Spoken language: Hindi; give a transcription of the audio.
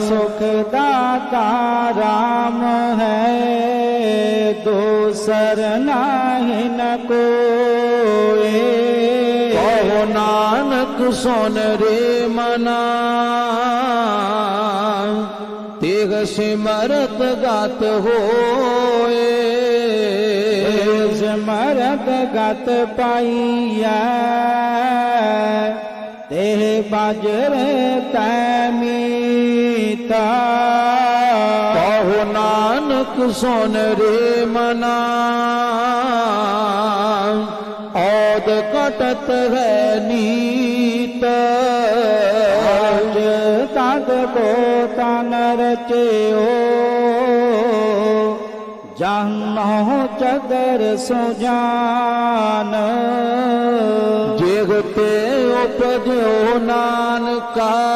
सुखदाता राम है, दूसर नाही न को नानक, सोन रे मना। तेग सिमरत गात हो सिमरत गात पाइया। ते बाजरे तै ਤੈ ਕਹੋ ਨਾਨਕ ਸੁਨ ਰੇ ਮਨਾ। ਔਦ ਕਟਤ ਹੈ ਨੀਤ। ਅਜ ਤਦ ਕੋ ਤਨ ਰਚਿਓ। ਜਾਨੋ ਚਦਰ ਸੁਜਾਨ। ਜਿਗ ਤੇ ਉਪਜਿਓ ਨਾਨਕਾ।